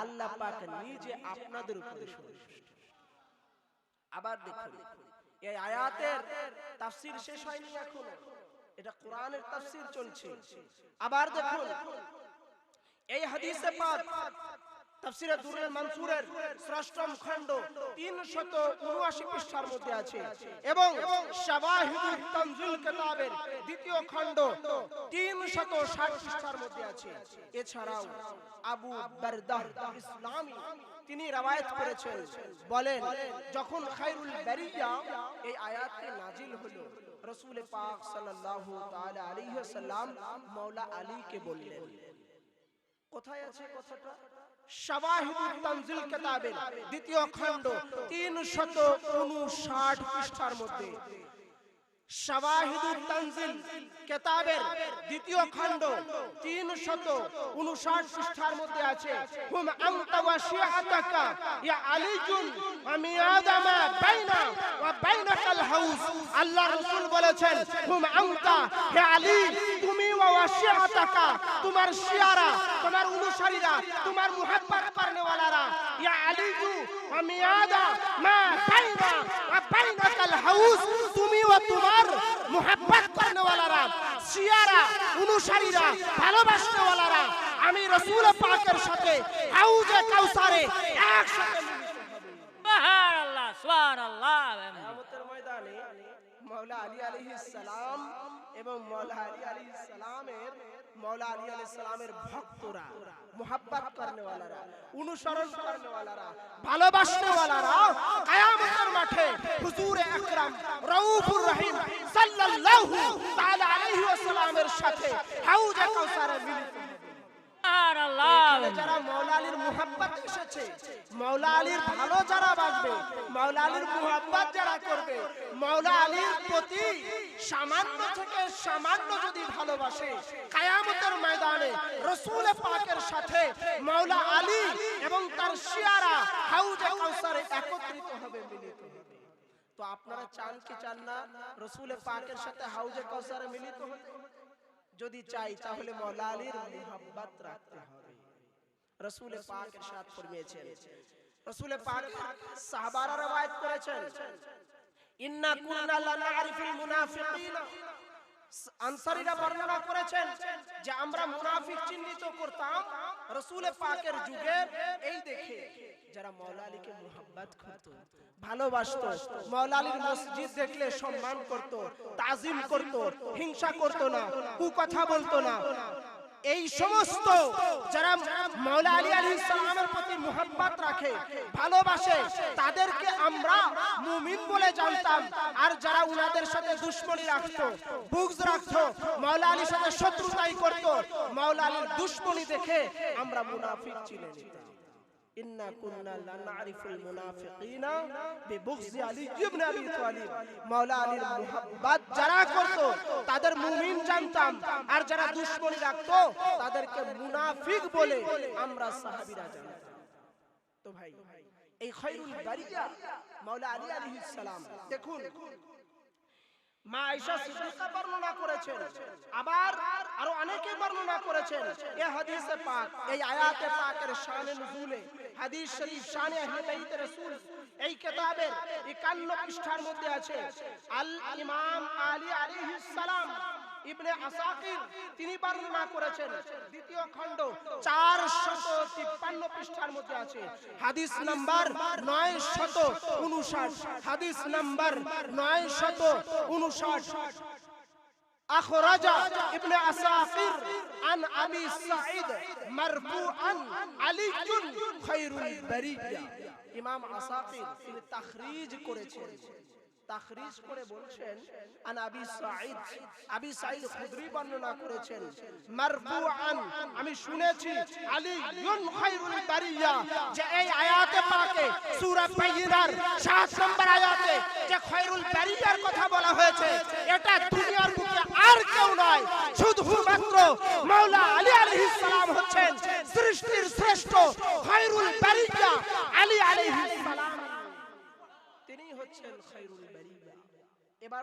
আল্লাহ পাক নিজে আপনাদের উপরে সন্তুষ্ট আবার দেখুন এই আয়াতের তাফসীর শেষ হয়নি এখনও। এটা কোরআনের তাফসীর চলছে। আবার দেখুন এই হাদিসে পাক তাফসিরে দুরুল খণ্ড 379 পৃষ্ঠার মধ্যে আছে। এবং দ্বিতীয় খণ্ড 360 পৃষ্ঠার মধ্যে আছে। এছাড়াও আবু বারদাহ তিনি রওয়ায়াত করেছেন, বলেন, যখন খায়রুল এই আয়াতটি নাজিল হলো, রাসূল পাক সাল্লাল্লাহু তাআলা ওয়াসাল্লাম মাওলা আলীকে বললেন, কোথায় আছে কথাটা? তানজিল কিতাবের দ্বিতীয় খণ্ড 359 পৃষ্ঠার মধ্যে। শাওয়াহিদুত তানজিল কিতাবের দ্বিতীয় খণ্ড 359 পৃষ্ঠার মধ্যে আছে, হুম আনতা ওয়া শিআতাকা ইয়া আলীজুন ওয়া মিয়াদামা বাইনা ওয়া বাইনাকাল আল্লাহ রাসূল বলেছেন, হুম আনতা, হে আলী, তুমি ওয়া তোমার শিয়ারা তোমার অনুসারীরা তোমার মুহাব্বত করনে ওয়ালারা ইয়া আলীজু ওয়া মিয়াদা মা বাইনা ওয়া বাইনাকাল হাউস তুমি ও তোমার মুহাব্বত করনে ওয়ালারা শিয়ারা অনুসারীরা ভালোবাসনে ওয়ালারা আমি রাসূল পাকের সাথে হাউজে কাউসারে একসাথে সুবহানাল্লাহ সুবহানাল্লাহ ময়দানে মাওলা আলী আলাইহিস সালাম এবং মাওলা আলী আলাইহিস সালামের মাওলা আলী আলাইহিস সালামের ভক্তরা, মোহাব্বত করনে ওয়ালারা অনুসরণ করনে ওয়ালারা ভালোবাসনে ওয়ালারা কিয়ামতের মাঠে হুজুর আকরাম রাউফুর রহিম সাল্লাল্লাহু তাআলা আলাইহি ওয়াসাল্লামের সাথে হাউজে কাউসারে মিলিত। সুবহানাল্লাহ মুহাব্বত এসেছে। মাওলা আলীর ভালো যারা বাসবে মাওলা আলীর মুহাব্বত যারা করবে, মাওলা আলীর প্রতি সামান্য থেকে সামান্য যদি ভালোবাসে, কায়ামতের ময়দানে রসুল পাকের সাথে মাওলা আলী এবং তার শিয়ারা হাউজে কাউসারে একত্রিত হবে, মিলিত হবে। তো আপনারা চান কি চান না, রসুল পাকের সাথে হাউজে কাউসারে মিলিত হতে যদি চাই, তাহলে মৌলা আলীর মোহাব্বত রাখতে হবে। রসুল পাক ইরশাদ ফরমিয়েছেন রসুল পাক সাহাবারা রওয়ায়াত করেছেন। ইন্না কুন্না লা নারিফুল মুনাফিকিনা। আনসারীরা বর্ণনা করেছেন যে আমরা মুনাফিক চিহ্নিত করতাম রসুল পাকের যুগে। এই দেখে যারা মৌলা আলীকে মুহাব্বত করত ভালোবাসতো মৌলা আলীর মসজিদ দেখলে সম্মান করত তাজিম করত হিংসা করত না। কুকথা বলতো না। এই সমস্ত যারা মৌলা আলী আলী ইসলামের প্রতি মোহাম্মত রাখে ভালোবাসে তাদেরকে আমরা মুমিন বলে জানতাম। আর যারা উনাদের সাথে দুশ্মনী রাখতো বুগজ রাখতো মৌলা আলীর সাথে শত্রুতাই করত মৌলা আলীর দুশ্মনী দেখে আমরা মুনাফিক নিতাম ইন্না কুন্না লা নারিফুল মুনাফিকিনা বিবুগজি আলী ইবনে আবি তালিব মাওলা আলীর মুহাব্বত যারা করত তাদের মুমিন জানতাম আর যারা দুশমনী রাখতো তাদেরকে মুনাফিক বলে আমরা সাহাবীরা জানতাম তো ভাই এই বারিয়া আলী আলাইহিস সালাম দেখুন মা আয়েশা সিদ্দিকা বর্ণনা করেছেন। আবার আরও অনেকে বর্ণনা করেছেন। এই হাদিসে পাক এই আয়াতে পাকের শানে নুজুলে হাদিস শরীফ শানে আহলে বাইত রাসূল এই কিতাবের 51 পৃষ্ঠার মধ্যে আছে আল ইমাম আলী আলাইহিস সালাম। ইবনে আসাকির তিনি বর্ণনা করেছেন দ্বিতীয় খণ্ড 453 পৃষ্ঠার মধ্যে আছে হাদিস নাম্বার 959 হাদিস নাম্বার 959 أخرج ابن أساقر عن أبي سعيد مرفوعا علي خير البرية ইমাম আসাকির তিনি তাখরিজ করেছেন তাখরিজ করে বলছেন আন আবি সাঈদ। আবি সাঈদ খুদরি বর্ণনা করেছেন মারফুআন আমি শুনেছি আলী ইউন খায়রুল বারিয়া যে এই আয়াতে পাকে সূরা বাইয়িনার 7 নম্বর আয়াতে যে খায়রুল বারিয়ার কথা বলা হয়েছে এটা দুনিয়ার বুকে আর কেউ নয় শুধুমাত্র মাওলা আলী আলাইহিস সালাম হচ্ছেন সৃষ্টির শ্রেষ্ঠ খায়রুল বারিয়া আলী আলাইহিস সালাম। তিনি হচ্ছেন খায়রুল বারিয়া এবার